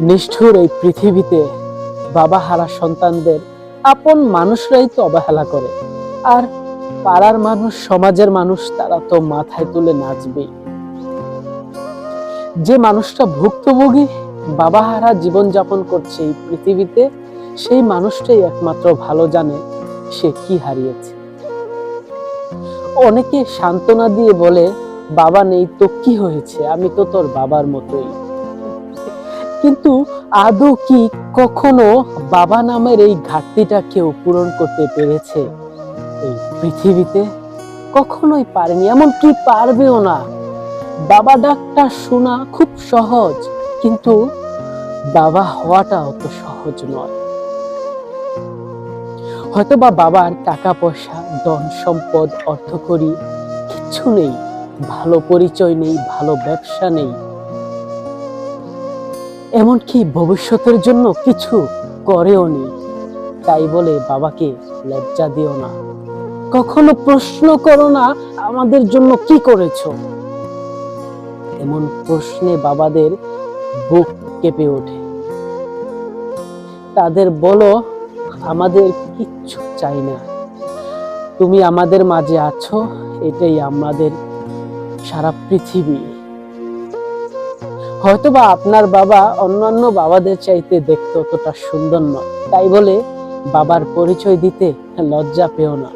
নিষ্ঠুর এই পৃথিবীতে বাবা হারা সন্তানদের আপন মানুষরাই তো অবহেলা করে। আর পাড়ার মানুষ, সমাজের মানুষ, তারা তো মাথায় তুলে নাচবেই। যে মানুষটা ভুক্তভোগী, বাবা হারা জীবনযাপন করছে এই পৃথিবীতে, সেই মানুষটাই একমাত্র ভালো জানে সে কি হারিয়েছে। অনেকে সান্ত্বনা দিয়ে বলে, বাবা নেই তো কি হয়েছে? আমি তো তোর বাবার মতোই। আদৌ কি কখনো বাবা নামের এই ঘাটতিটা কেউ পূরণ করতে পেরেছে? এই পৃথিবীতে কখনোই পারেনি, এমন কি পারবেও না? বাবা ডাকটা শোনা খুব সহজ, কিন্তু বাবা হওয়াটা অত সহজ নয়। হয়তো বা বাবার টাকা পয়সা ধন সম্পদ অর্থকরী কিচ্ছু নেই, ভালো পরিচয় নেই, ভালো ব্যবসা নেই। এমনকি ভবিষ্যতের জন্য কিছু করেও নি। তাই বলে বাবাকে লজ্জা দিও না। কখনো প্রশ্ন করো না, আমাদের জন্য কি করেছ? এমন প্রশ্নে বাবাদের বুক কেঁপে ওঠে। তাদের বলো, আমাদের কিচ্ছু চাই না। তুমি আমাদের মাঝে আছো, এটাই আমাদের সারা পৃথিবী। হয়তোবা আপনার বাবা অন্যান্য বাবাদের চাইতে দেখতে অতটা সুন্দর নয়। তাই বলে বাবার পরিচয় দিতে লজ্জা পেও না।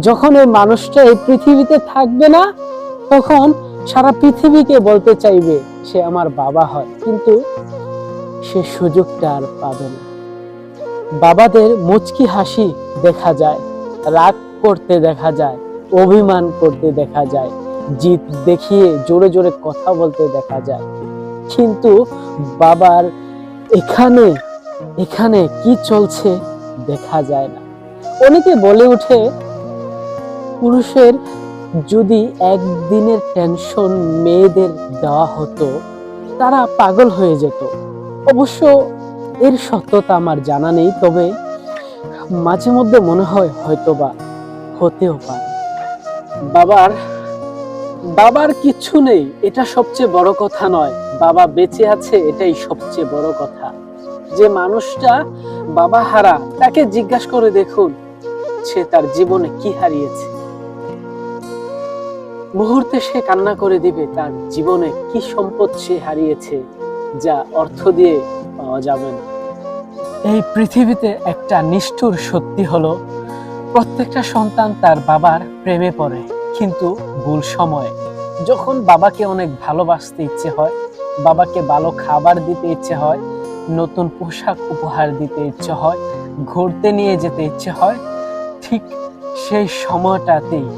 যখন এই মানুষটা এই পৃথিবীতে থাকবে না, তখন সারা পৃথিবীকে বলতে চাইবে, সে আমার বাবা হয়। কিন্তু সে সুযোগটা আর পাবে না। বাবাদের মুচকি হাসি দেখা যায়, রাগ করতে দেখা যায়, অভিমান করতে দেখা যায়। জিত দেখিয়ে জোরে জোরে কথা বলতে দেখা যায়। কিন্তু বাবার এখানে এখানে কি চলছে দেখা যায় না। অনেকে বলে ওঠে, পুরুষের যদি একদিনের টেনশন মেয়েদের দেওয়া হতো, তারা পাগল হয়ে যেত। অবশ্য এর সত্যতা আমার জানা নেই, তবে মাঝে মধ্যে মনে হয় হয়তোবা হতেও পারে। বাবার বাবার কিচ্ছু নেই, এটা সবচেয়ে বড় কথা নয়। বাবা বেঁচে আছে, এটাই সবচেয়ে বড় কথা। যে মানুষটা বাবা হারা, তাকে জিজ্ঞাসা করে দেখুন, সে তার জীবনে কি হারিয়েছে। মুহূর্তে সে কান্না করে দিবে, তার জীবনে কি সম্পদ সে হারিয়েছে, যা অর্থ দিয়ে পাওয়া যাবে না। এই পৃথিবীতে একটা নিষ্ঠুর সত্যি হলো, প্রত্যেকটা সন্তান তার বাবার প্রেমে পড়ে। কিন্তু ভুল সময়ে। যখন বাবাকে অনেক ভালোবাসতে ইচ্ছে হয়, বাবাকে ভালো খাবার দিতে ইচ্ছে হয়, নতুন পোশাক উপহার দিতে ইচ্ছে হয়, ঘুরতে নিয়ে যেতে ইচ্ছে হয়, ঠিক সেই সময়টাতেই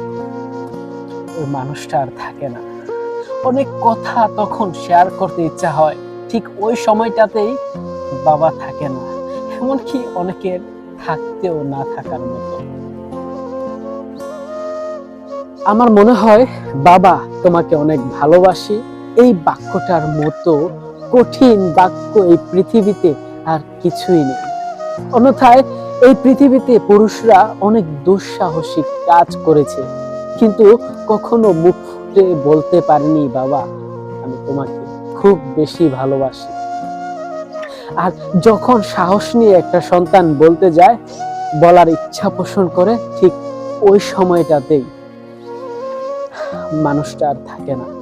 ওই মানুষটা আর থাকে না। অনেক কথা তখন শেয়ার করতে ইচ্ছা হয়, ঠিক ওই সময়টাতেই বাবা থাকে না। এমনকি অনেকের থাকতেও না থাকার মতো। আমার মনে হয় বাবা, তোমাকে অনেক ভালোবাসি। এই বাক্যটার মতো কঠিন বাক্য এই পৃথিবীতে আর কিছুই নেই। অন্যথায় এই পৃথিবীতে পুরুষরা অনেক দুঃসাহসিক কাজ করেছে। কিন্তু কখনো মুখ ফুটে বলতে পারিনি, বাবা, আমি তোমাকে খুব বেশি ভালোবাসি। আর যখন সাহস নিয়ে একটা সন্তান বলতে যায়, বলার ইচ্ছা পোষণ করে ঠিক ওই সময়টাতেই। মানুষটা আর থাকে না।